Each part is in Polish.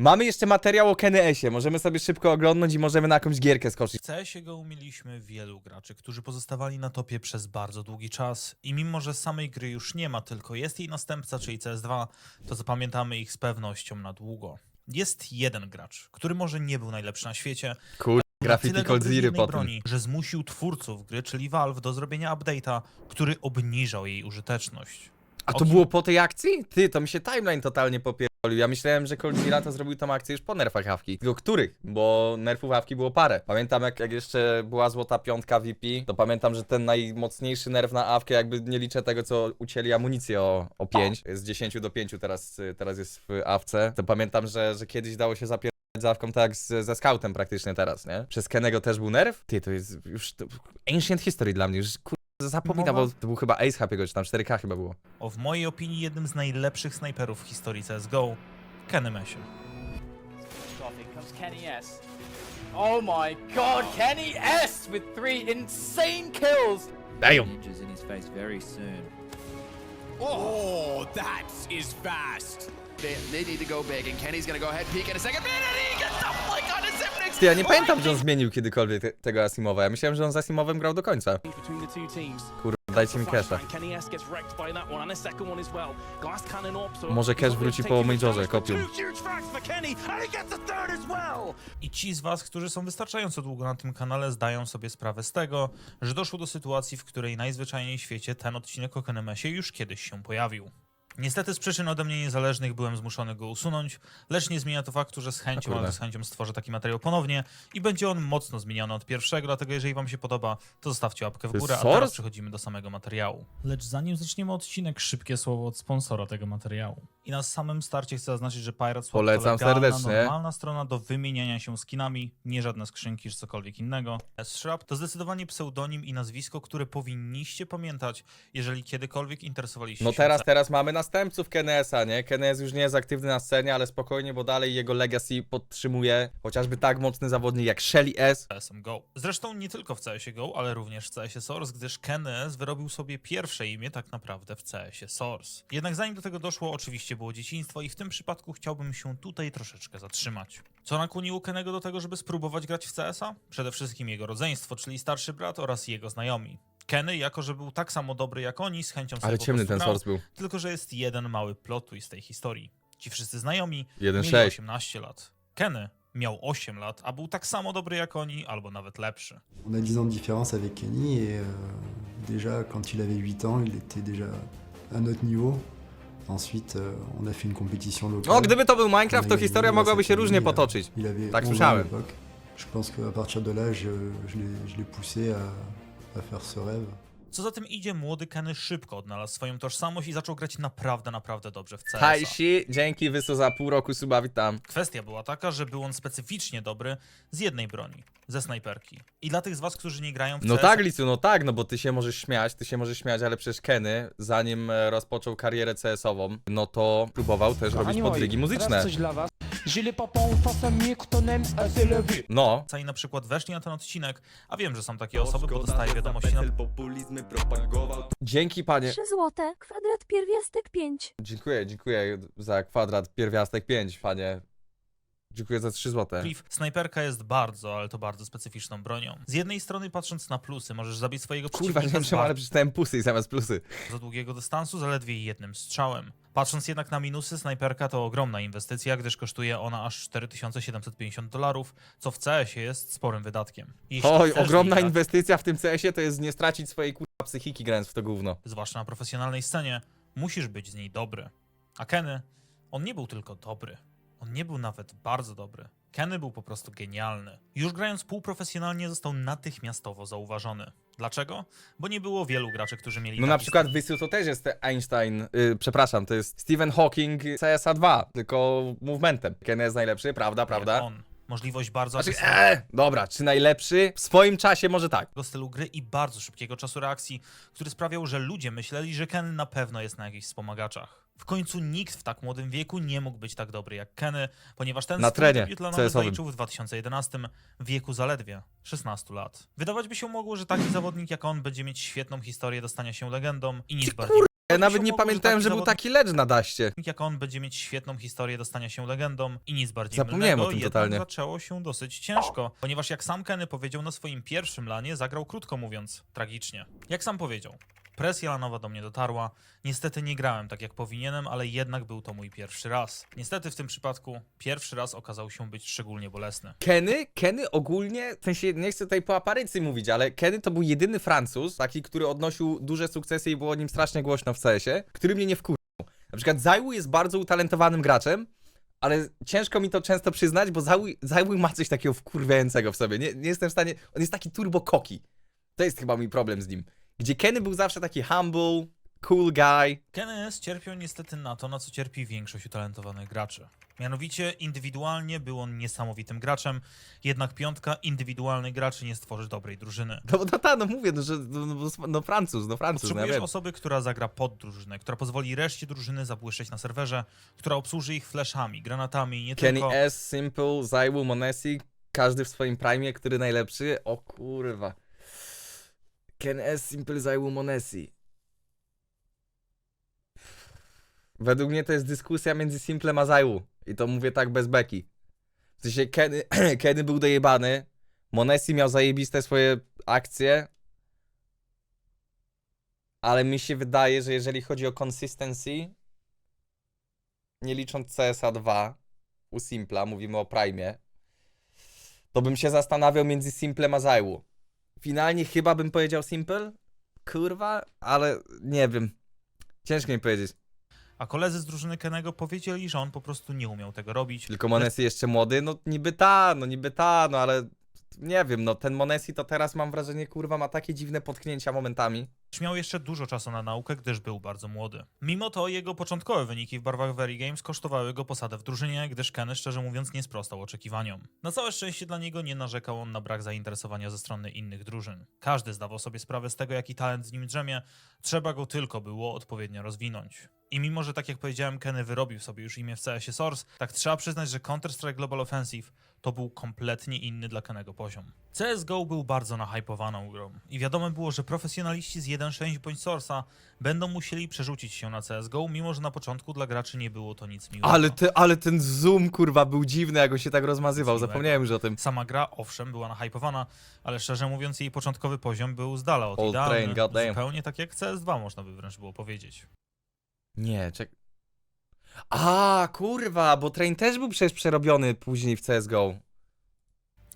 Mamy jeszcze materiał o Kenny Esie, możemy sobie szybko oglądnąć i możemy na jakąś gierkę skoczyć. W CSGO mieliśmy wielu graczy, którzy pozostawali na topie przez bardzo długi czas i mimo, że samej gry już nie ma, tylko jest jej następca, czyli CS2, to zapamiętamy ich z pewnością na długo. Jest jeden gracz, który może nie był najlepszy na świecie, Kur... Graffiti Cold Zero potem. broni, że zmusił twórców gry, czyli Valve, do zrobienia update'a, który obniżał jej użyteczność. A to było po tej akcji? Ty, to mi się timeline totalnie popierdolił. Ja myślałem, że Cold to zrobił tą akcję już po nerfach Hawki. Tylko których? Bo nerfów Hawki było parę. Pamiętam jak, jak jeszcze była złota piątka VP, to pamiętam, że ten najmocniejszy nerf na Awkę, jakby nie liczę tego, co ucięli amunicję o, o 5, z 10 do 5 teraz, teraz jest w Awce, to pamiętam, że, że kiedyś dało się zapierdolić z Awką tak z, ze scoutem praktycznie teraz, nie? Przez Kenego też był nerf? Ty, to jest już to, ancient history dla mnie, już kur... Zapominam, Mowa- bo to był chyba Ace Happy'ego, czy tam 4K chyba było. O w mojej opinii jednym z najlepszych snajperów w historii CSGO, Kenny Mesie. off. Here comes Kenny S. Oh my god, Kenny S with three insane kills. Damn! Ninjas in his face very soon. Oh, that is fast. They, they need to go big, and Kenny's gonna go ahead and peek in a second. Man, and he gets the flick on his. Ty, ja nie pamiętam, że on zmienił kiedykolwiek te, tego Asimowa. Ja myślałem, że on z Asimowem grał do końca. Kurwa, dajcie mi casha. Może cash wróci po Majorze, kopium. I ci z was, którzy są wystarczająco długo na tym kanale, zdają sobie sprawę z tego, że doszło do sytuacji, w której najzwyczajniej w świecie ten odcinek o Kenemesie już kiedyś się pojawił. Niestety z przyczyn ode mnie niezależnych byłem zmuszony go usunąć, lecz nie zmienia to faktu, że z chęcią, kurde. ale z chęcią stworzę taki materiał ponownie i będzie on mocno zmieniony od pierwszego, dlatego jeżeli wam się podoba, to zostawcie łapkę w górę, a teraz przechodzimy do samego materiału. Lecz zanim zaczniemy odcinek, szybkie słowo od sponsora tego materiału. I na samym starcie chcę zaznaczyć, że Pirate Swap Polecam to legalna, serdecznie. normalna strona do wymieniania się skinami, nie żadne skrzynki czy cokolwiek innego. S-Shrap to zdecydowanie pseudonim i nazwisko, które powinniście pamiętać, jeżeli kiedykolwiek interesowaliście No się teraz, teraz mamy następców Kenesa, nie? Kenes już nie jest aktywny na scenie, ale spokojnie, bo dalej jego legacy podtrzymuje chociażby tak mocny zawodnik jak Shelly S. CSM Go. Zresztą nie tylko w CS Go, ale również w CS Source, gdyż KNS wyrobił sobie pierwsze imię tak naprawdę w CS Source. Jednak zanim do tego doszło, oczywiście było dzieciństwo i w tym przypadku chciałbym się tutaj troszeczkę zatrzymać. Co nakłoniło Kenego do tego, żeby spróbować grać w CS-a? Przede wszystkim jego rodzeństwo, czyli starszy brat oraz jego znajomi. Kenny, jako że był tak samo dobry jak oni, z chęcią sobie Ale po ciemny prostu ten grał, source był. tylko że jest jeden mały plot twist tej historii. Ci wszyscy znajomi 1-6. mieli 18 lat. Kenny miał 8 lat, a był tak samo dobry jak oni, albo nawet lepszy. On a 10 ans de différence avec Kenny et euh, déjà quand il avait 8 ans, il était déjà à notre niveau. Ensuite, euh, on a fait une compétition locale. No, gdyby to był Minecraft, to historia mogłaby się różnie potoczyć. Il avait Tak 11 ans à słyszałem. l'époque. Je pense qu'à partir de là, je, je l'ai- je l'ai poussé à, à faire ce rêve. Co za tym idzie, młody Kenny szybko odnalazł swoją tożsamość i zaczął grać naprawdę, naprawdę dobrze w CS. Tajsi, dzięki Wyso za pół roku suba, witam. Kwestia była taka, że był on specyficznie dobry z jednej broni, ze snajperki. I dla tych z was, którzy nie grają w No CS, tak, Licu, no tak, no bo ty się możesz śmiać, ty się możesz śmiać, ale przecież Kenny, zanim e, rozpoczął karierę CS-ową, no to próbował też robić podrygi muzyczne. dla was. J'ai les papons face à mieux quand on aime à s'élever. No, i na przykład weszli na ten odcinek, a wiem, że są takie osoby, bo dostaję wiadomości na dzięki panie. 3 złote, kwadrat pierwiastek 5. Dziękuję, dziękuję za kwadrat pierwiastek 5, panie. Dziękuję za 3 złote. Cliff, snajperka jest bardzo, ale to bardzo specyficzną bronią. Z jednej strony, patrząc na plusy, możesz zabić swojego Kurwa, nie przeciwnika wiem z czemu, ale przeczytałem pusy i zamiast plusy. za długiego dystansu zaledwie jednym strzałem. Patrząc jednak na minusy, snajperka to ogromna inwestycja, gdyż kosztuje ona aż 4750 dolarów, co w CS-ie jest sporym wydatkiem. Jeśli Oj, chcesz ogromna inwestycja w tym CS-ie to jest nie stracić swojej kurwa psychiki grając w to gówno. Zwłaszcza na profesjonalnej scenie, musisz być z niej dobry. A Kenny, on nie był tylko dobry. On nie był nawet bardzo dobry. Kenny był po prostu genialny. Już grając półprofesjonalnie został natychmiastowo zauważony. Dlaczego? Bo nie było wielu graczy, którzy mieli No na przykład Wysu to też jest Einstein, y, przepraszam, to jest Stephen Hawking CSA 2, tylko movementem. Ken jest najlepszy, prawda, prawda? On. Możliwość bardzo Znaczy, agresywnego e, dobra, czy najlepszy? W swoim czasie może tak. stylu gry i bardzo szybkiego czasu reakcji, który sprawiał, że ludzie myśleli, że Kenny na pewno jest na jakichś wspomagaczach. W końcu nikt w tak młodym wieku nie mógł być tak dobry jak Kenny, ponieważ ten Na trenie CS-owym. zaliczył w 2011 w wieku zaledwie 16 lat. Wydawać by się mogło, że taki zawodnik jak on będzie mieć świetną historię dostania się legendą i nic bardziej Ja nawet nie pamiętałem, że był taki ledge na daście. jak on będzie mieć świetną historię dostania się legendą i nic bardziej Zapomniałem mylnego, o tym totalnie. zaczęło się dosyć ciężko, ponieważ jak sam Kenny powiedział na swoim pierwszym lanie, zagrał krótko mówiąc, tragicznie. Jak sam powiedział, presja lanowa do mnie dotarła, niestety nie grałem tak jak powinienem, ale jednak był to mój pierwszy raz. Niestety w tym przypadku pierwszy raz okazał się być szczególnie bolesny. Kenny, Kenny ogólnie, w sensie nie chcę tutaj po aparycji mówić, ale Kenny to był jedyny Francuz, taki, który odnosił duże sukcesy i było o nim strasznie głośno w CS-ie, który mnie nie wkurzył. Na przykład Zaiwu jest bardzo utalentowanym graczem, ale ciężko mi to często przyznać, bo Zaiwu ma coś takiego wkurwiającego w sobie. Nie, nie jestem w stanie, on jest taki turbo koki. To jest chyba mój problem z nim. Gdzie Kenny był zawsze taki humble, cool guy. KNS cierpiał niestety na to, na co cierpi większość utalentowanych graczy. Mianowicie indywidualnie był on niesamowitym graczem, jednak piątka indywidualnych graczy nie stworzy dobrej drużyny. No no, ta, no mówię, no, że no, no, no Francuz, no Francuz, no ja Potrzebujesz wiem. osoby, która zagra pod drużynę, która pozwoli reszcie drużyny zabłyszczeć na serwerze, która obsłuży ich flashami, granatami, nie Kenny tylko. S, Simple, Zaiwu, Monesi, każdy w swoim prime, który najlepszy. O kurwa. Kenny S, Simple, Zaiwu, Monesi. Według mnie to jest dyskusja między Simplem a Zaiwu. I to mówię tak bez beki. W sensie Kenny, Kenny był dojebany, Monesi miał zajebiste swoje akcje, ale mi się wydaje, że jeżeli chodzi o consistency, nie licząc CSA 2, u Simpla, mówimy o Prime, to bym się zastanawiał między Simplem a Zaiwu. Finalnie chyba bym powiedział Simple, kurwa, ale nie wiem. Ciężko mi powiedzieć. A koledzy z drużyny Kenego powiedzieli, że on po prostu nie umiał tego robić. Tylko Monesi jeszcze młody, no niby ta, no niby ta, no ale nie wiem, no ten Monesi to teraz mam wrażenie, kurwa, ma takie dziwne potknięcia momentami. Miał jeszcze dużo czasu na naukę, gdyż był bardzo młody. Mimo to jego początkowe wyniki w barwach Very Games kosztowały go posadę w drużynie, gdyż Kenny szczerze mówiąc nie sprostał oczekiwaniom. Na całe szczęście dla niego nie narzekał on na brak zainteresowania ze strony innych drużyn. Każdy zdawał sobie sprawę z tego, jaki talent z nim drzemie, trzeba go tylko było odpowiednio rozwinąć. I mimo, że tak jak powiedziałem, Kenny wyrobił sobie już imię w CS-ie Source, tak trzeba przyznać, że Counter-Strike Global Offensive to był kompletnie inny dla Kennego poziom. CSGO był bardzo nahypowaną grą i wiadomo było, że profesjonaliści z 1.6 bądź Source'a będą musieli przerzucić się na CSGO, mimo że na początku dla graczy nie było to nic miłego. Ale, te, ale ten zoom, kurwa, był dziwny, jak on się tak rozmazywał, zapomniałem już o tym. Sama gra, owszem, była nahypowana, ale szczerze mówiąc jej początkowy poziom był z dala od Old idealny, train, goddamn. zupełnie tak jak CS2 można by wręcz było powiedzieć. Nie, czek... A, kurwa, bo Train też był przecież przerobiony później w CSGO.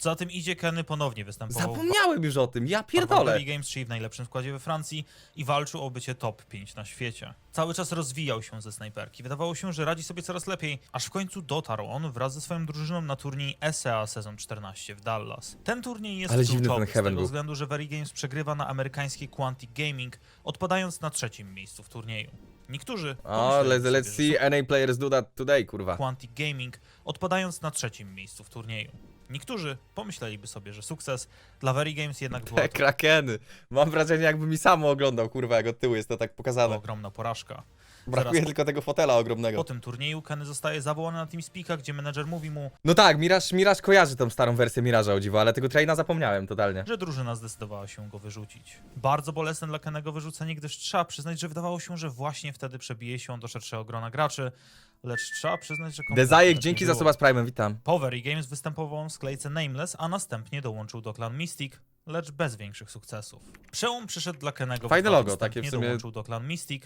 Za tym idzie Kenny ponownie występował Zapomniałem już o tym, ja Pierdolę. pierdolę. Games, czyli w najlepszym składzie we Francji i walczył o bycie top 5 na świecie. Cały czas rozwijał się ze snajperki. Wydawało się, że radzi sobie coraz lepiej, aż w końcu dotarł on wraz ze swoją drużyną na turniej SEA Sezon 14 w Dallas. Ten turniej jest Ale dziwny ten kluczowy z Heaven tego był. względu, że Very Games przegrywa na amerykańskiej Quantic Gaming, odpadając na trzecim miejscu w turnieju. Niektórzy O, pomyśleli let's, sobie, let's że see NA players do that today, kurwa. Quantic Gaming, odpadając na trzecim miejscu w turnieju. Niektórzy pomyśleliby sobie, że sukces dla Very Games jednak była Te to krakeny. Mam wrażenie, jakby mi samo oglądał, kurwa, jak od tyłu jest to tak pokazane. ogromna porażka. Brakuje zaraz- tylko tego fotela Po ogromnego. tym turnieju Kenny zostaje zawołany na TeamSpeaka, gdzie menedżer mówi mu, No tak, Miraż, Miraż kojarzy tą starą wersję Miraża o dziwo, ale tego traina zapomniałem totalnie. że drużyna zdecydowała się go wyrzucić. Bardzo bolesne dla Kennego wyrzucenie, gdyż trzeba przyznać, że wydawało się, że właśnie wtedy przebije się on do szerszego grona graczy, lecz trzeba przyznać, że kompletnie Dezajek, tak dzięki nie za było. suba z Prime'em, witam. Po Very Games występował w sklejce Nameless, a następnie dołączył do klan Mystic, lecz bez większych sukcesów. Przełom przyszedł dla Kennego Fajne logo, takie w następnie sumie- dołączył do klan Mystic,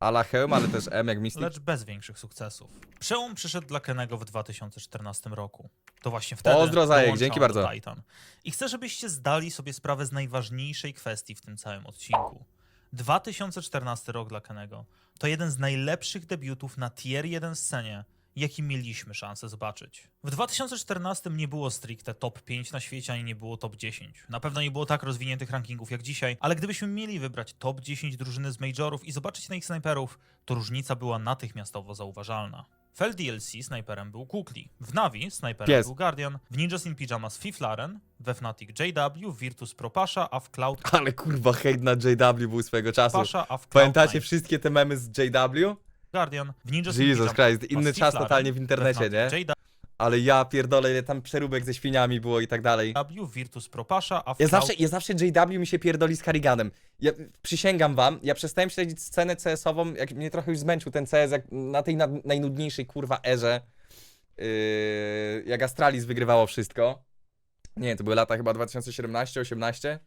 Ala Helm, ale też M jak Mystic. lecz bez większych sukcesów. Przełom przyszedł dla Kenego w 2014 roku. To właśnie wtedy Pozdro, Zajek, dzięki do bardzo. Titan. I chcę, żebyście zdali sobie sprawę z najważniejszej kwestii w tym całym odcinku. 2014 rok dla Kenego to jeden z najlepszych debiutów na tier 1 scenie, jaki mieliśmy szansę zobaczyć. W 2014 nie było stricte top 5 na świecie, ani nie było top 10. Na pewno nie było tak rozwiniętych rankingów jak dzisiaj, ale gdybyśmy mieli wybrać top 10 drużyny z majorów i zobaczyć na ich snajperów, to różnica była natychmiastowo zauważalna. W LDLC snajperem był Kukli, w Navi snajperem Pies. był Guardian, w Ninjas in Pyjamas Fiflaren, we Fnatic JW, w Virtus Pro Pasha, a w Cloud Ale kurwa, hejt na JW był swego czasu. Pasha, a w Cloud Pamiętacie wszystkie te memy z JW? Guardian, w Ninjas in Jesus Christ, inny czas totalnie w internecie, nie? Ale ja pierdolę, ile tam przeróbek ze świniami było i tak dalej. W Virtus Pro Pasha, a w Ja zawsze, ja zawsze JW mi się pierdoli z Kariganem. Ja przysięgam wam, ja przestałem śledzić scenę CS-ową, jak mnie trochę już zmęczył ten CS, jak na tej najnudniejszej kurwa erze, yy, jak Astralis wygrywało wszystko. Nie, to były lata chyba 2017-18.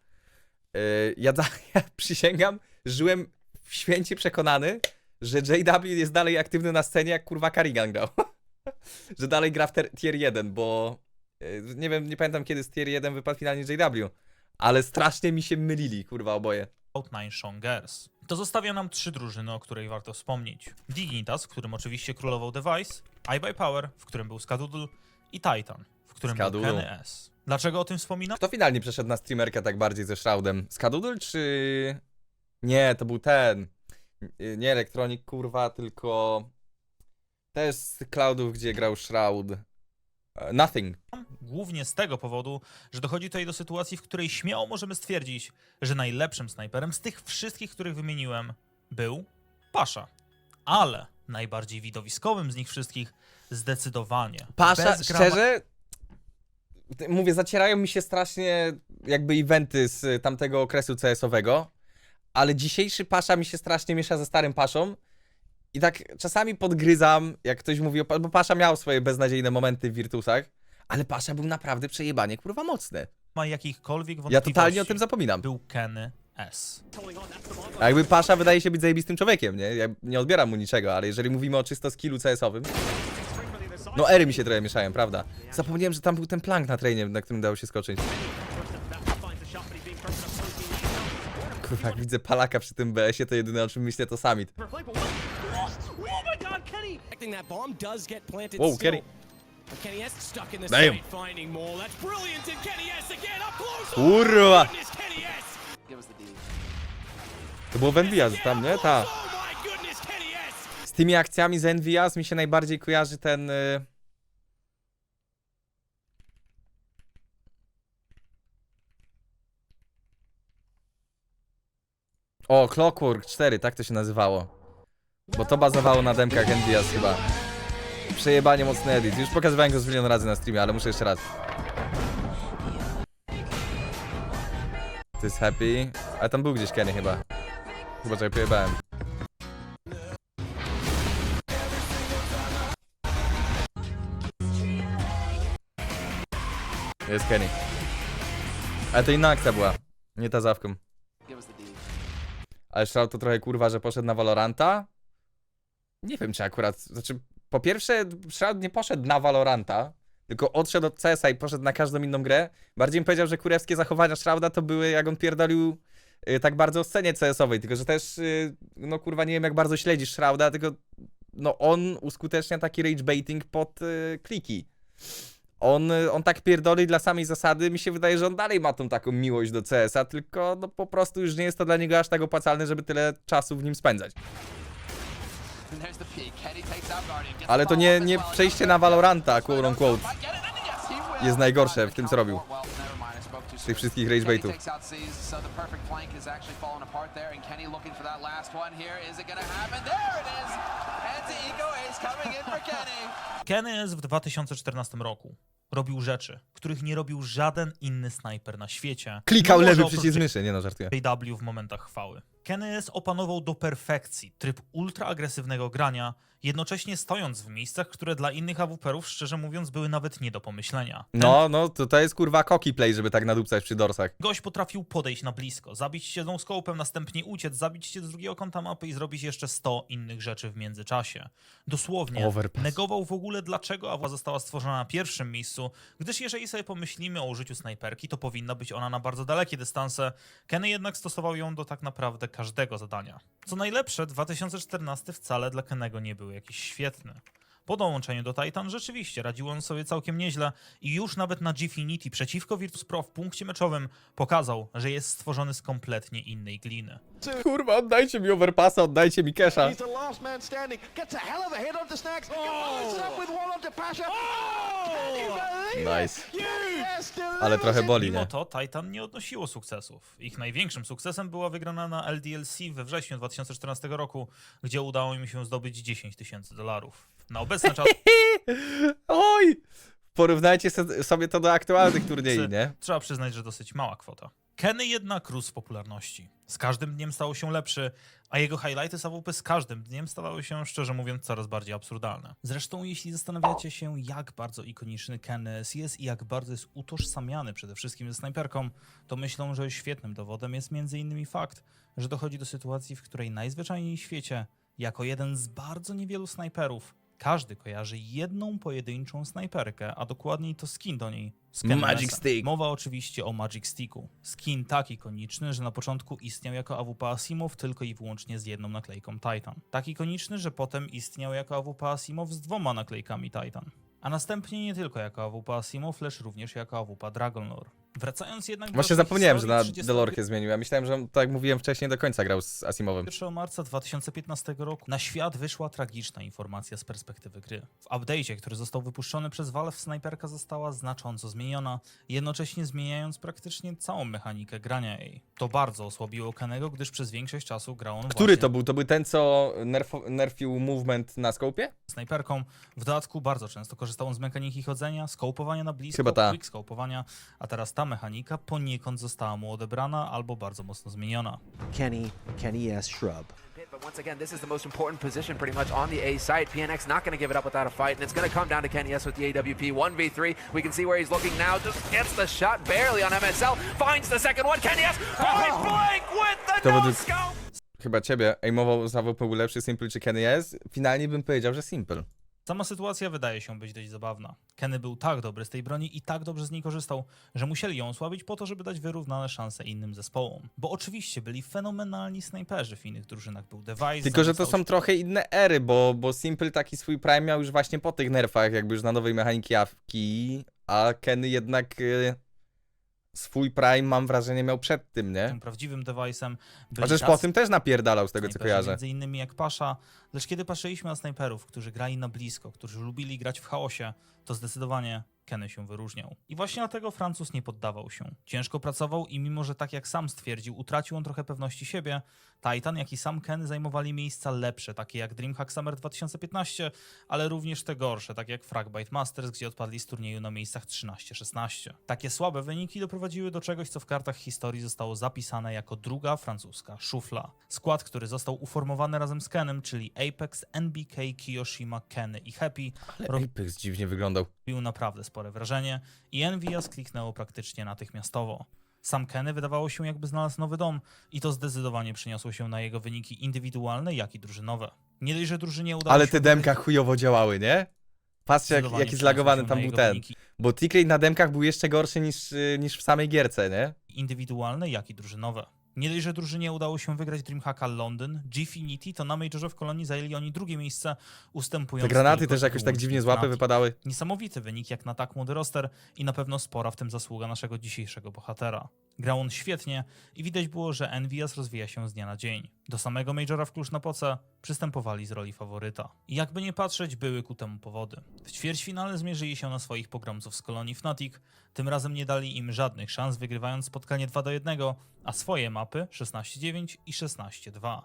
Yy, ja, ja przysięgam, żyłem w święcie przekonany, że JW jest dalej aktywny na scenie, jak kurwa Karigan grał. że dalej gra w tier 1, bo yy, nie wiem, nie pamiętam kiedy z tier 1 wypadł finalnie JW. Ale strasznie mi się mylili, kurwa, oboje. Cloud9 Shongers. To zostawia nam trzy drużyny, o której warto wspomnieć. Dignitas, w którym oczywiście królował Device, iBuy Power, w którym był Skadoodle i Titan, w którym Skadoodle. był Kenny S. Dlaczego o tym wspominam? Kto finalnie przeszedł na streamerkę tak bardziej ze Shroudem? Skadoodle czy... Nie, to był ten. Y, Nie Elektronik, kurwa, tylko... Też z Cloudów, gdzie grał Shroud. E, Nothing. Głównie z tego powodu, że dochodzi tutaj do sytuacji, w której śmiało możemy stwierdzić, że najlepszym snajperem z tych wszystkich, których wymieniłem, był Pasza. Ale najbardziej widowiskowym z nich wszystkich zdecydowanie. Pasza, bez grama- szczerze... Mówię, zacierają mi się strasznie jakby eventy z tamtego okresu CS-owego, ale dzisiejszy Pasza mi się strasznie miesza ze starym Paszą i tak czasami podgryzam, jak ktoś mówi o bo Pasza miał swoje beznadziejne momenty w Virtusach, ale Pasza był naprawdę przejebanie, kurwa, mocny. ma jakichkolwiek Ja wątpliwości. totalnie o tym zapominam. Był Kenny S. A jakby Pasza wydaje się być zajebistym człowiekiem, nie? Ja nie odbieram mu niczego, ale jeżeli mówimy o czysto skillu CS-owym, no ery mi się trochę mieszają, prawda? Zapomniałem, że tam był ten plank na trainie, na którym dało się skoczyć. Kurwa, jak widzę Palaka przy tym BS-ie, to jedyne o czym myślę to Summit. Whoa, still. Kenny. Damn. close. Kurwa! To było w Envias tam, nie? Ta. Oh. Z tymi akcjami z Envias mi się najbardziej kojarzy ten... Y... O, Clockwork 4, tak to się nazywało. Bo to bazowało na demkach Envias chyba. Przejebanie mocny edit. Już pokazywałem go z milion razy na streamie, ale muszę jeszcze raz. To jest happy. Ale tam był gdzieś Kenny chyba. Chyba, że pojebałem. Jest Kenny. Ale to inna akcja była. Nie ta zawką. Ale Shroud to trochę kurwa, że poszedł na Valoranta? Nie wiem, czy akurat. Znaczy, po pierwsze, Shroud nie poszedł na Valoranta, tylko odszedł od CS-a i poszedł na każdą inną grę. Bardziej bym powiedział, że kurewskie zachowania Shrouda to były, jak on pierdolił y, tak bardzo o scenie CS-owej. Tylko, że też, y, no kurwa, nie wiem, jak bardzo śledzisz Shrouda, tylko no on uskutecznia taki rage baiting pod y, kliki. On, on tak pierdoli dla samej zasady, mi się wydaje, że on dalej ma tą taką miłość do CS-a, tylko no po prostu już nie jest to dla niego aż tak opłacalne, żeby tyle czasu w nim spędzać. Ale to nie, nie przejście na Valoranta, quote on quote, Might get it, and yes, he will. jest najgorsze w tym, co tych wszystkich rage Kenny S w 2014 roku robił rzeczy, których nie robił żaden inny snajper na świecie. Klikał No lewy przycisk myszy, nie no, żartuję. JW w momentach chwały. Kenny S opanował do perfekcji tryb ultraagresywnego grania, jednocześnie stojąc w miejscach, które dla innych AWP-ów, szczerze mówiąc, były nawet nie do pomyślenia. Ten No, no, to, to jest kurwa cocky play, żeby tak nadupcać przy dorsach. Gość potrafił podejść na blisko, zabić cię tą skopem, następnie uciec, zabić cię z drugiego kąta mapy i zrobić jeszcze 100 innych rzeczy w międzyczasie. Dosłownie Overpass. negował w ogóle dlaczego AWA została stworzona na pierwszym miejscu, gdyż jeżeli sobie pomyślimy o użyciu snajperki, to powinna być ona na bardzo dalekie dystanse. Kenny jednak stosował ją do tak naprawdę każdego zadania. Co najlepsze, 2014 wcale dla Kennego nie był jakiś świetny. Po dołączeniu do Titan rzeczywiście radził on sobie całkiem nieźle i już nawet na Gfinity przeciwko Virtus Pro w punkcie meczowym pokazał, że jest stworzony z kompletnie innej gliny. Kurwa, oddajcie mi overpassa, oddajcie mi kesha. He's the last man standing. Gets a hell of a hit onto Snacks. Follows it up with one onto Pasha. Can you believe Nice. Yes, Ale trochę boli, Mimo nie? to Titan nie odnosiło sukcesów. Ich największym sukcesem była wygrana na LDLC we wrześniu 2014 roku, gdzie udało im się zdobyć 10 tysięcy dolarów. Na obecny czas Oj! porównajcie sobie to do aktualnych turniej, nie? Trzeba przyznać, że dosyć mała kwota. Kenny jednak rósł w popularności. Z każdym dniem stał się lepszy, a jego highlighty z AWP z każdym dniem stawały się, szczerze mówiąc, coraz bardziej absurdalne. Zresztą, jeśli zastanawiacie się, jak bardzo ikoniczny Kennes jest i jak bardzo jest utożsamiany przede wszystkim ze snajperką, to myślę, że świetnym dowodem jest m.in. fakt, że dochodzi do sytuacji, w której najzwyczajniej w świecie, jako jeden z bardzo niewielu snajperów, każdy kojarzy jedną pojedynczą snajperkę, a dokładniej to skin do niej. z Magic. Stick. Mowa oczywiście o Magic Sticku. Skin tak ikoniczny, że na początku istniał jako AWP Asimov tylko i wyłącznie z jedną naklejką Titan. Tak ikoniczny, że potem istniał jako AWP Asimov z dwoma naklejkami Titan. A następnie nie tylko jako AWP Asimov, lecz również jako AWP Dragonlore. Wracając jednak Właśnie zapomniałem, że na historii 30 Delorkę zmienił. Ja myślałem, że on, tak jak mówiłem wcześniej, do końca grał z Asimowem. 1 marca 2015 roku na świat wyszła tragiczna informacja z perspektywy gry. W update'cie, który został wypuszczony przez Valve, snajperka została znacząco zmieniona, jednocześnie zmieniając praktycznie całą mechanikę grania jej. To bardzo osłabiło Kenego, gdyż przez większość czasu grał on Który właśnie to był? To był ten, co nerfo- nerfił movement na skopie? snajperką. W dodatku bardzo często korzystał on z mechaniki chodzenia, skołpowania na blisko, Chyba ta. quick skołpowania, a teraz ta mechanika poniekąd została mu odebrana albo bardzo mocno zmieniona. Kenny, Kenny S. Shrub. But once again, this is the most important position pretty much on the A side. PNX not going to give it up without a fight, and it's going to come down to Kenny S with the AWP. 1v3. We can see where he's looking now. Just gets the shot barely on MSL. Finds the second one. Kenny S point blank with the To no scope. Chyba ciebie. Aimował z AWP był lepszy Simple czy Kenny jest? Finalnie bym powiedział, że Simple. Sama sytuacja wydaje się być dość zabawna. Kenny był tak dobry z tej broni i tak dobrze z niej korzystał, że musieli ją osłabić po to, żeby dać wyrównane szanse innym zespołom. Bo oczywiście byli fenomenalni snajperzy w innych drużynach. Był Device, Tylko, że to są trochę inne ery, bo, bo Simple taki swój prime miał już właśnie po tych nerfach, jakby już na nowej mechaniki awki, a Kenny jednak y, swój prime, mam wrażenie, miał przed tym, nie? tym prawdziwym device'em. byli Chociaż tacy po tym też napierdalał, z tego co snajperzy, kojarzę. Między innymi jak Pasza. Lecz kiedy patrzyliśmy na snajperów, którzy grali na blisko, którzy lubili grać w chaosie, to zdecydowanie Kenny się wyróżniał. I właśnie dlatego Francuz nie poddawał się. Ciężko pracował i mimo, że tak jak sam stwierdził, utracił on trochę pewności siebie, Titan, jak i sam Kenny zajmowali miejsca lepsze, takie jak DreamHack Summer 2015, ale również te gorsze, takie jak Fragbite Masters, gdzie odpadli z turnieju na miejscach 13-16. Takie słabe wyniki doprowadziły do czegoś, co w kartach historii zostało zapisane jako druga francuska szufla. Skład, który został uformowany razem z Kenem, czyli Apex, NBK, Kiyoshima, Kenny i Happy, robił Apex dziwnie wyglądał. naprawdę spore wrażenie i Envias kliknęło praktycznie natychmiastowo. Sam Kenny wydawało się jakby znalazł nowy dom i to zdecydowanie przyniosło się na jego wyniki indywidualne, jak i drużynowe. Nie dość, że drużynie udało Ale się te demka chujowo działały, nie? Patrzcie, jak, jaki przyniosło zlagowany tam był ten. wyniki Bo T-Crate na demkach był jeszcze gorszy niż, y, niż w samej gierce, nie? indywidualne, jak i drużynowe. Nie dość, że drużynie udało się wygrać Dreamhacka London, Gfinity, to na Majorze w Kolonii zajęli oni drugie miejsce, ustępując Te granaty też jakoś tak dziwnie z łapy wypadały. Niesamowity wynik jak na tak młody roster i na pewno spora w tym zasługa naszego dzisiejszego bohatera. Grał on świetnie i widać było, że Envias rozwija się z dnia na dzień. Do samego Majora w poce przystępowali z roli faworyta. I jakby nie patrzeć, były ku temu powody. W ćwierćfinale zmierzyli się na swoich pogromców z kolonii Fnatic, tym razem nie dali im żadnych szans, wygrywając spotkanie 2 do 1, a swoje mapy 16-9 i 16-2.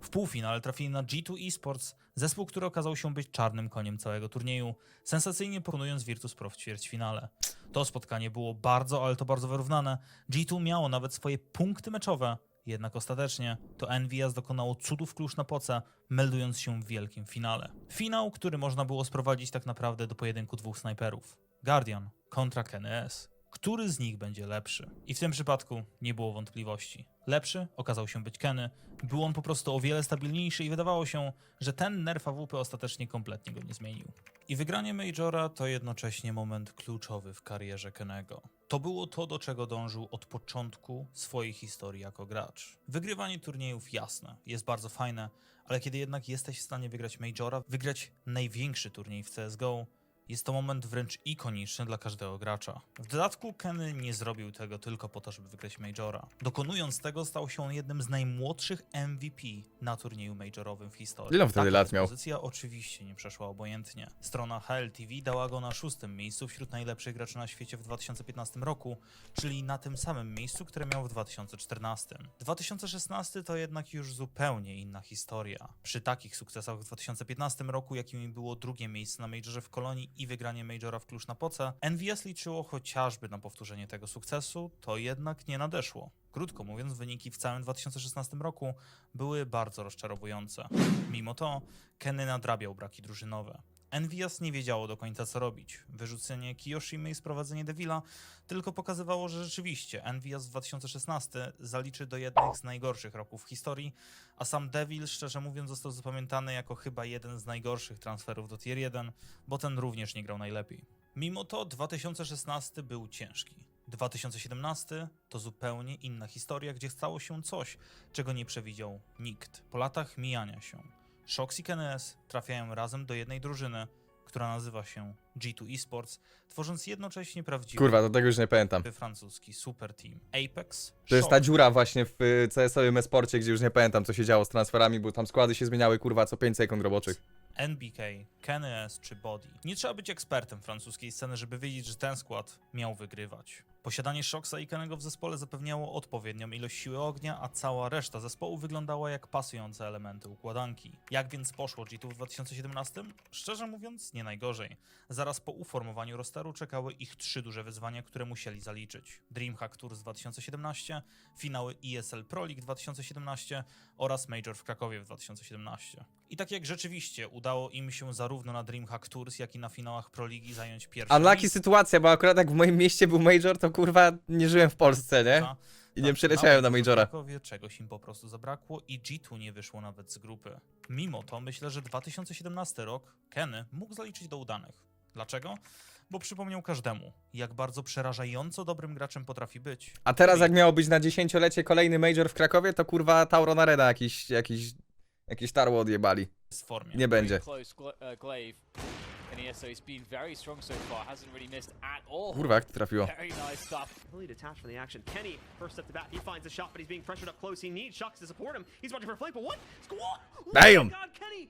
W półfinale trafili na G2 Esports, zespół, który okazał się być czarnym koniem całego turnieju, sensacyjnie pokonując Virtus Pro w ćwierćfinale. To spotkanie było bardzo, ale to bardzo wyrównane. G2 miało nawet swoje punkty meczowe, jednak ostatecznie to Envias dokonało cudów klucz na poce, meldując się w wielkim finale. Finał, który można było sprowadzić tak naprawdę do pojedynku dwóch snajperów. Guardian kontra KNS. Który z nich będzie lepszy? I w tym przypadku nie było wątpliwości. Lepszy okazał się być Kenny. Był on po prostu o wiele stabilniejszy i wydawało się, że ten nerf AWP ostatecznie kompletnie go nie zmienił. I wygranie Majora to jednocześnie moment kluczowy w karierze Kenego. To było to, do czego dążył od początku swojej historii jako gracz. Wygrywanie turniejów jasne, jest bardzo fajne, ale kiedy jednak jesteś w stanie wygrać Majora, wygrać największy turniej w CSGO, jest to moment wręcz ikoniczny dla każdego gracza. W dodatku Kenny nie zrobił tego tylko po to, żeby wygrać Majora. Dokonując tego stał się on jednym z najmłodszych MVP na turnieju Majorowym w historii. Ile on wtedy lat miał? dyspozycja oczywiście nie przeszła obojętnie. Strona HLTV dała go na szóstym miejscu wśród najlepszych graczy na świecie w 2015 roku, czyli na tym samym miejscu, które miał w 2014. 2016 to jednak już zupełnie inna historia. Przy takich sukcesach w 2015 roku, jakimi było drugie miejsce na Majorze w Kolonii i wygranie Majora w Klucz na Poce, NVS liczyło chociażby na powtórzenie tego sukcesu, to jednak nie nadeszło. Krótko mówiąc, wyniki w całym 2016 roku były bardzo rozczarowujące. Mimo to, Kenny nadrabiał braki drużynowe. NVS nie wiedziało do końca co robić. Wyrzucenie Kiyoshimy i sprowadzenie Devila tylko pokazywało, że rzeczywiście w 2016 zaliczy do jednych z najgorszych roków w historii, a sam Devil, szczerze mówiąc, został zapamiętany jako chyba jeden z najgorszych transferów do Tier 1, bo ten również nie grał najlepiej. Mimo to 2016 był ciężki. 2017 to zupełnie inna historia, gdzie stało się coś, czego nie przewidział nikt. Po latach mijania się, Shox i KNS trafiają razem do jednej drużyny, która nazywa się G2 Esports, tworząc jednocześnie prawdziwy Kurwa, to tego już nie pamiętam. francuski super team. Apex, To jest ta dziura właśnie w y, CS-owym esporcie, gdzie już nie pamiętam co się działo z transferami, bo tam składy się zmieniały kurwa co 5 sekund roboczych. NBK, KNS czy Body. Nie trzeba być ekspertem francuskiej sceny, żeby wiedzieć, że ten skład miał wygrywać. Posiadanie Shoxa i Kenego w zespole zapewniało odpowiednią ilość siły ognia, a cała reszta zespołu wyglądała jak pasujące elementy układanki. Jak więc poszło G2 w 2017? Szczerze mówiąc, nie najgorzej. Zaraz po uformowaniu rosteru czekały ich trzy duże wyzwania, które musieli zaliczyć. DreamHack Tours 2017, finały ESL Pro League 2017 oraz Major w Krakowie w 2017. I tak jak rzeczywiście udało im się zarówno na DreamHack Tours, jak i na finałach Pro Ligi zająć pierwsze Unlucky miejsce, sytuacja, bo akurat jak w moim mieście był Major, to kurwa nie żyłem w Polsce, nie? I nie przyleciałem na Majorze w Majora. Krakowie czegoś im po prostu zabrakło i G2 nie wyszło nawet z grupy. Mimo to myślę, że 2017 rok Kenny mógł zaliczyć do udanych. Dlaczego? Bo przypomniał każdemu, jak bardzo przerażająco dobrym graczem potrafi być. A teraz jak miało być na dziesięciolecie kolejny Major w Krakowie, to kurwa Tauron Arena jakiś, jakiś, jakiś tarło odjebali. w formie. Nie będzie. Uh, all. Kurwa, jak to trafiło. Very nice stuff. Really detached from the action. Kenny, first step to bat, he finds a shot, but he's being pressured up close. He needs Shucks to support him. He's watching for a flank, but what? Squat! Oh Bam! my god, Kenny!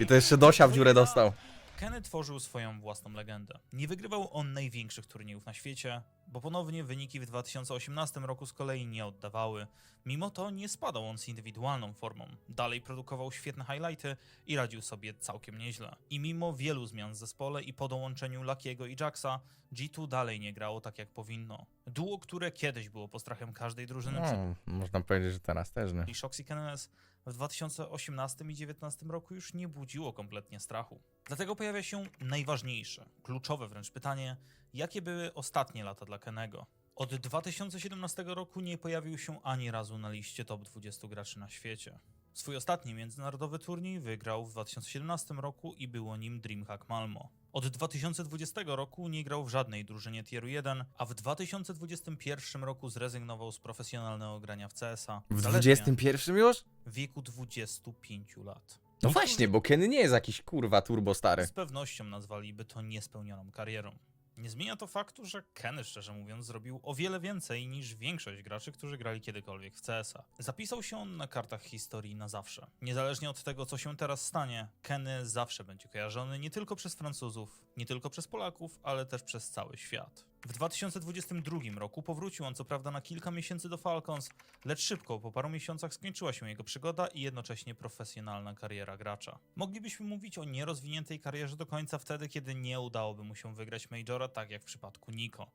I to jeszcze Dosia w dziurę dostał. Kenny tworzył swoją własną legendę. Nie wygrywał on największych turniejów na świecie, bo ponownie wyniki w 2018 roku z kolei nie oddawały. Mimo to nie spadał on z indywidualną formą. Dalej produkował świetne highlighty i radził sobie całkiem nieźle. I mimo wielu zmian w zespole i po dołączeniu Luckiego i Jacksa, G2 dalej nie grało tak jak powinno. Duo, które kiedyś było postrachem każdej drużyny, No, można powiedzieć, że teraz też nie. czyli Shox i KNS w 2018 i 2019 roku już nie budziło kompletnie strachu. Dlatego pojawia się najważniejsze, kluczowe wręcz pytanie, jakie były ostatnie lata dla Kenego? Od 2017 roku nie pojawił się ani razu na liście top 20 graczy na świecie. Swój ostatni międzynarodowy turniej wygrał w 2017 roku i było nim DreamHack Malmo. Od 2020 roku nie grał w żadnej drużynie Tieru 1, a w 2021 roku zrezygnował z profesjonalnego grania w CS-a. W Zaledwie 21 już? w wieku 25 lat. No właśnie, bo Kenny nie jest jakiś kurwa turbo stary. Z pewnością nazwaliby to niespełnioną karierą. Nie zmienia to faktu, że Kenny, szczerze mówiąc, zrobił o wiele więcej niż większość graczy, którzy grali kiedykolwiek w CS-a. Zapisał się on na kartach historii na zawsze. Niezależnie od tego, co się teraz stanie, Kenny zawsze będzie kojarzony nie tylko przez Francuzów, nie tylko przez Polaków, ale też przez cały świat. W 2022 roku powrócił on co prawda na kilka miesięcy do Falcons, lecz szybko po paru miesiącach skończyła się jego przygoda i jednocześnie profesjonalna kariera gracza. Moglibyśmy mówić o nierozwiniętej karierze do końca wtedy, kiedy nie udałoby mu się wygrać Majora, tak jak w przypadku Niko.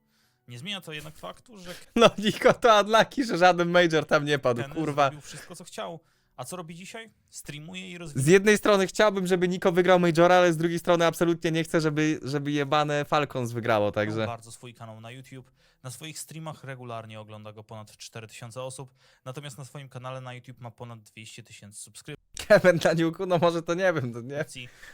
Nie zmienia to jednak faktu, że No Niko to unlucky, że żaden Major tam nie padł, Kenny kurwa. zrobił wszystko co chciał. A co robi dzisiaj? Streamuje i rozwija Z jednej strony chciałbym, żeby Niko wygrał Majora, ale z drugiej strony absolutnie nie chcę, żeby, żeby jebane Falcons wygrało, także... bardzo swój kanał na YouTube. Na swoich streamach regularnie ogląda go ponad 4000 osób, natomiast na swoim kanale na YouTube ma ponad 200 tysięcy subskrypcji. Kevin Daniuku, no może to nie wiem, to nie.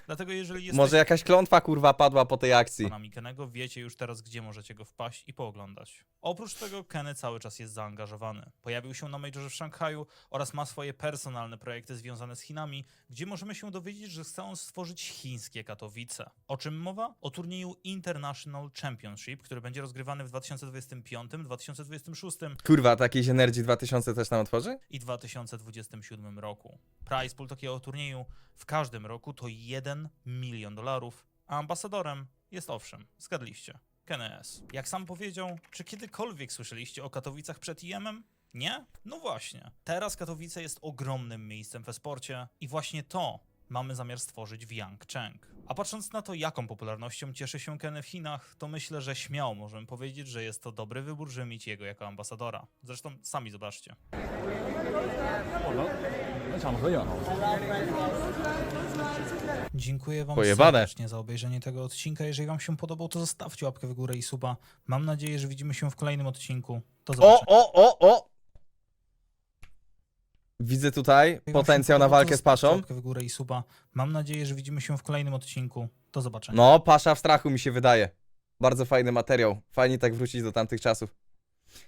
Dlatego jeżeli jesteście Może jakaś klątwa kurwa padła po tej akcji. fanami Kenego, wiecie już teraz, gdzie możecie go wpaść i pooglądać. Oprócz tego Kenny cały czas jest zaangażowany. Pojawił się na Majorze w Szanghaju oraz ma swoje personalne projekty związane z Chinami, gdzie możemy się dowiedzieć, że chce on stworzyć chińskie Katowice. O czym mowa? O turnieju International Championship, który będzie rozgrywany w 2025, 2026 Kurwa, takiej Energy 2000 też nam otworzy? i 2027 roku. Prize pool takiego turnieju w każdym roku to 1 milion dolarów, a ambasadorem jest owszem, zgadliście, KNS. Jak sam powiedział, czy kiedykolwiek słyszeliście o Katowicach przed IEM-em? Nie? No właśnie. Teraz Katowice jest ogromnym miejscem w sporcie i właśnie to mamy zamiar stworzyć w Yangcheng. A patrząc na to, jaką popularnością cieszy się Kenny w Chinach, to myślę, że śmiało możemy powiedzieć, że jest to dobry wybór, żeby mieć jego jako ambasadora. Zresztą sami zobaczcie. Dziękuję wam Pojebane. serdecznie za obejrzenie tego odcinka. Jeżeli wam się podobał, to zostawcie łapkę w górę i suba. Mam nadzieję, że widzimy się w kolejnym odcinku. Do zobaczenia. O, o, o, o! Widzę tutaj potencjał na walkę z Paszą. Łapkę w górę i suba. Mam nadzieję, że widzimy się w kolejnym odcinku. Do zobaczenia. No, Pasza w strachu mi się wydaje. Bardzo fajny materiał. Fajnie tak wrócić do tamtych czasów.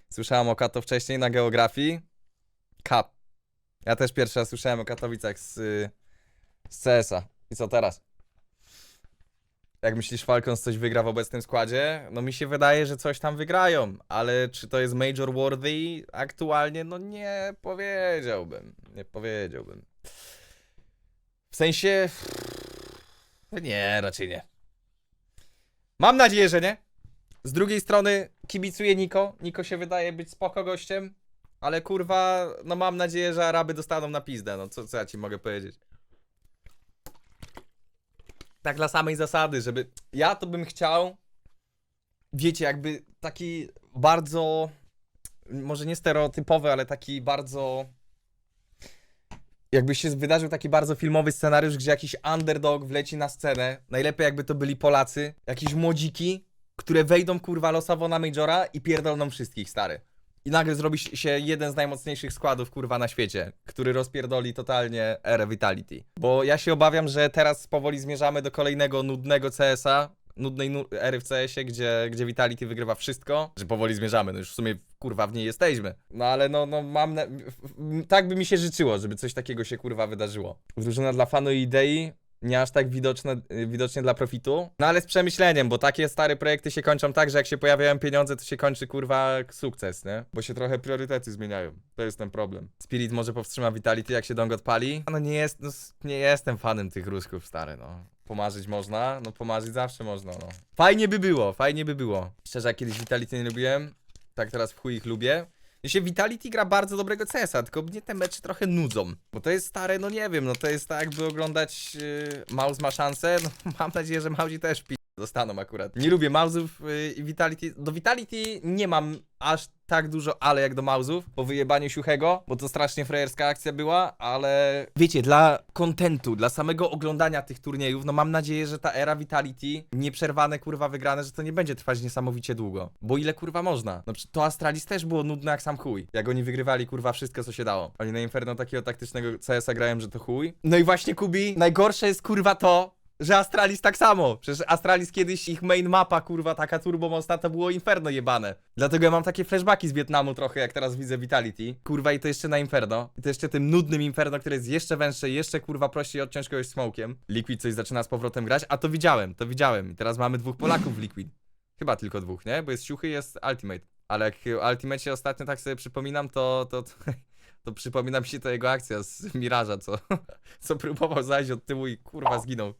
Słyszałem o Kato wcześniej na geografii. Kap. Ja też pierwszy raz słyszałem o Katowicach z, y, z CS-a. I co teraz? Jak myślisz, Falcons coś wygra w obecnym składzie? No mi się wydaje, że coś tam wygrają, ale czy to jest major worthy aktualnie? No nie powiedziałbym. Nie powiedziałbym. W sensie... Nie, raczej nie. Mam nadzieję, że nie. Z drugiej strony kibicuję Niko. Niko się wydaje być spoko gościem. Ale kurwa, no mam nadzieję, że Araby dostaną na pizdę. No co, co ja ci mogę powiedzieć? Tak dla samej zasady, żeby... Ja to bym chciał... Wiecie, jakby taki bardzo... Może nie stereotypowy, ale taki bardzo jakby się wydarzył taki bardzo filmowy scenariusz, gdzie jakiś underdog wleci na scenę, najlepiej jakby to byli Polacy, jakieś młodziki, które wejdą kurwa losowo na Majora i pierdolną wszystkich, stary. I nagle zrobi się jeden z najmocniejszych składów kurwa na świecie, który rozpierdoli totalnie erę Vitality. Bo ja się obawiam, że teraz powoli zmierzamy do kolejnego nudnego CS-a, nudnej nu ery w CS-ie, gdzie, gdzie Vitality wygrywa wszystko, że powoli zmierzamy, no już w sumie kurwa w niej jesteśmy. No ale no, no mam, tak by mi się życzyło, żeby coś takiego się kurwa wydarzyło. Drużyna dla fanu i idei, nie aż tak widoczne, widocznie dla profitu, no ale z przemyśleniem, bo takie stare projekty się kończą tak, że jak się pojawiają pieniądze, to się kończy kurwa sukces, nie? Bo się trochę priorytety zmieniają. To jest ten problem. Spirit może powstrzyma Vitality, jak się dong odpali. No nie jest, no, nie jestem fanem tych rusków, stary, no. Pomarzyć można, no pomarzyć zawsze można, no. Fajnie by było, fajnie by było. Szczerze, jak kiedyś Vitality nie lubiłem, tak teraz w chuj ich lubię. Się Vitality gra bardzo dobrego CS-a, tylko mnie te mecze trochę nudzą. Bo to jest stare, no nie wiem, no to jest tak jakby oglądać yy, Mouse ma szansę. No mam nadzieję, że Mauzi też pi dostaną akurat. Nie lubię Mouse'ów yy, i Vitality. Do Vitality nie mam aż tak dużo ale jak do Mouse'ów po wyjebaniu Siuchego, bo to strasznie frajerska akcja była, ale wiecie, dla kontentu, dla samego oglądania tych turniejów, no mam nadzieję, że ta era Vitality, nieprzerwane kurwa wygrane, że to nie będzie trwać niesamowicie długo. Bo ile kurwa można? No to Astralis też było nudne jak sam chuj. Jak oni wygrywali kurwa wszystko co się dało. Oni na Inferno takiego taktycznego CS-a że to chuj. No i właśnie Kubi, najgorsze jest kurwa to, że Astralis tak samo. Przecież Astralis kiedyś ich main mapa, kurwa, taka turbo mocna, to było Inferno jebane. Dlatego ja mam takie flashbacki z Wietnamu trochę, jak teraz widzę Vitality. Kurwa, i to jeszcze na Inferno. I to jeszcze tym nudnym Inferno, które jest jeszcze węższe, jeszcze kurwa prościej odciąć kogoś smokiem. Liquid coś zaczyna z powrotem grać, a to widziałem, to widziałem. I teraz mamy dwóch Polaków w Liquid. Chyba tylko dwóch, nie? Bo jest Siuchy jest Ultimate. Ale jak o Ultimate ostatnio tak sobie przypominam, to, to, to, to przypomina mi się ta jego akcja z Miraża, co, co próbował zajść od tyłu i kurwa zginął.